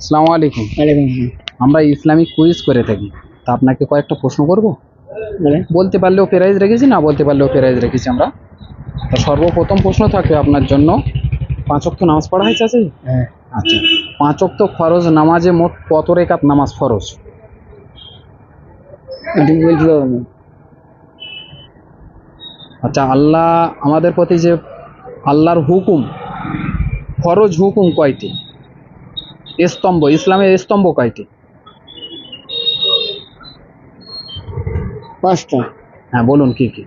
আসসালামু আলাইকুম। ওয়ালাইকুম আমরা ইসলামিক কুইজ করে থাকি। তা আপনাকে কয়েকটা প্রশ্ন করব? বলতে পারলেও প্রাইজ রেখেছি না বলতে পারলেও প্রাইজ রেখেছি আমরা? তো সর্বপ্রথম প্রশ্ন থাকবে আপনার জন্য। পাঁচ অক্ত নামাজ পড়া হয়েছে আছে? হ্যাঁ। আচ্ছা। পাঁচ অক্ত ফরজ নামাজে মোট কত রেখাত নামাজ ফরজ? আচ্ছা আল্লাহ আমাদের প্রতি যে আল্লাহর হুকুম ফরজ হুকুম কয়টি? স্তম্ভ ইসলামের স্তম্ভ কয়টি? পাঁচটা। হ্যাঁ বলুন কি কি?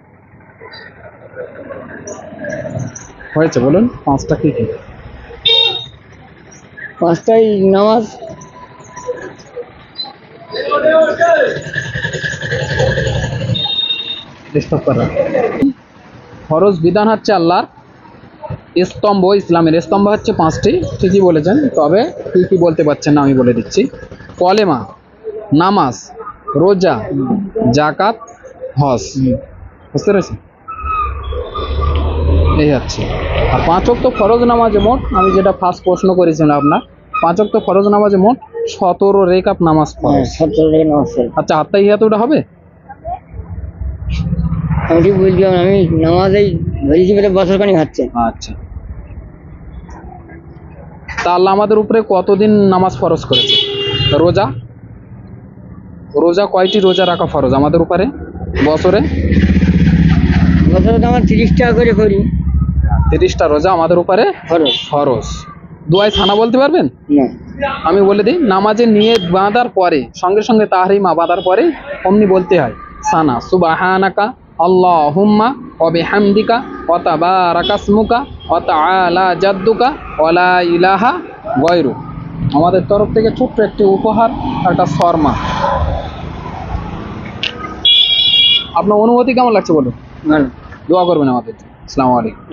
হয়েছে বলুন পাঁচটা কি কি? পাঁচটাই নামাজ। ফরজ বিধান হচ্ছে আল্লাহর স্তম্ভ ইসলামের স্তম্ভ হচ্ছে পাঁচটি ঠিকই বলেছেন। তবে কি কি বলতে পারছেন না আমি বলে দিচ্ছি। কলেমা নামাজ রোজা জাকাত হজ। বুঝতে পেরেছি এই হচ্ছে। আর পাঁচ অক্ত ফরজ নামাজে মোট আমি যেটা ফার্স্ট প্রশ্ন করেছিলাম আপনার পাঁচ অক্ত ফরজ নামাজে মোট সতেরো নামাজ হ্যাঁ ফরজ নামাজ। আচ্ছা হাত্তা ইহাতুটা হবে? আমি ঠিক আমি নামাজ এই ধরেছি বলে বছর খানি খাচ্ছে আচ্ছা। তা আল্লাহ আমাদের উপরে কতদিন নামাজ ফরজ করেছে? রোজা? রোজা কয়টি রোজা রাখা ফরজ আমাদের উপরে? বছরে? বছরে তো আমার তিরিশ টাকা করে করি। তিরিশটা রোজা আমাদের উপরে খরচ ফরজ। দুয়াই থানা বলতে পারবেন? না। আমি বলে দিই নামাজে নিয়ে বাঁধার পরে সঙ্গে সঙ্গে তাহারিমা বাঁধার পরে অমনি বলতে হয় সানা সুবাহানাকা আল্লাহ হুম্মা অবে হামদিকা অতা রাকাসমুকা অতা আলা জাদ্দুকা অলা ইলাহা গয়রু। আমাদের তরফ থেকে ছোট্ট একটি উপহার একটা শর্মা। আপনার অনুভূতি কেমন লাগছে বলুন? দোয়া করবেন আমাদের। আসসালামু আলাইকুম।